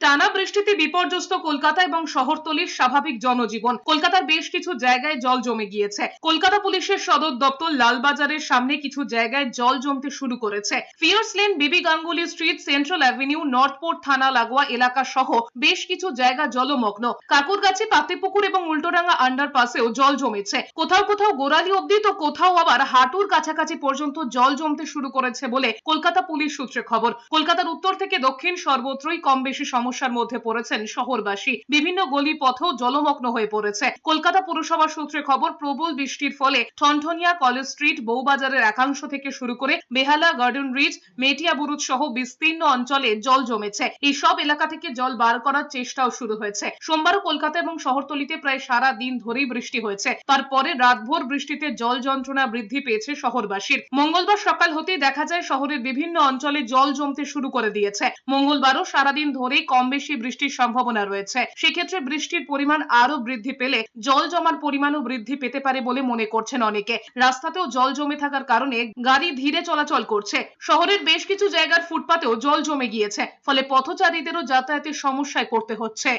টানা বৃষ্টিতে বিপর্যস্ত কলকাতা এবং শহরতলির স্বাভাবিক জনজীবন। কলকাতার বেশ কিছু জায়গায় জল জমে গিয়েছে। কলকাতা পুলিশের সদর দপ্তর লালবাজারের সামনে কিছু জায়গায় জল জমতে শুরু করেছে। Fears lane, Bibi Ganguly street, central avenue, north port থানা, লাগোয়া এলাকা সহ বেশ কিছু জায়গা জলমগ্ন। কাকুরগাছি পাতিপুকুর এবং উল্টোডাঙ্গা আন্ডারপাসেও জল জমেছে। কোথাও কোথাও গোড়ালি অব্দি তো কোথাও আবার হাঁটুর কাছাকাছি পর্যন্ত জল জমতে শুরু করেছে বলে কলকাতা পুলিশ সূত্রে খবর। কলকাতার উত্তর থেকে দক্ষিণ সর্বত্রই কম বেশি সমস্যার মধ্যে পড়েছেন শহরবাসী। বিভিন্ন গলি পথও জলমগ্ন হয়ে পড়েছে। কলকাতা পুরসভা সূত্রে খবর, প্রবল বৃষ্টির ফলে ঠনঠনিয়া কলেজ স্ট্রিট, বউবাজারের একাংশ থেকে শুরু করে বেহালা গার্ডেন রিচ মেটিয়াবুরুজ সহ বিস্তীর্ণ অঞ্চলে জল জমেছে। এই সব এলাকা থেকে জল বার করার চেষ্টাও শুরু হয়েছে। সোমবারও কলকাতা এবং শহরতলিতে প্রায় সারা দিন ধরেই বৃষ্টি হয়েছে। তারপরে রাতভর বৃষ্টিতে জল যন্ত্রণা বৃদ্ধি পেয়েছে শহরবাসীর। মঙ্গলবার সকাল হতেই দেখা যায় শহরের বিভিন্ন অঞ্চলে জল জমতে শুরু করে দিয়েছে। মঙ্গলবারও সারাদিন ধরেই কম বেশি বৃষ্টির সম্ভাবনা রয়েছে। সেক্ষেত্রে বৃষ্টির পরিমাণ আরও বৃদ্ধি পেলে জল জমার পরিমাণও বৃদ্ধি পেতে পারে বলে মনে করছেন অনেকে। রাস্তাতেও জল জমে থাকার কারণে গাড়ি ধীরে চলাচল করছে। শহরের বেশ কিছু জায়গার ফুটপাতেও জল জমে গিয়েছে, ফলে পথচারীদেরও যাতায়াতের সমস্যায় পড়তে হচ্ছে।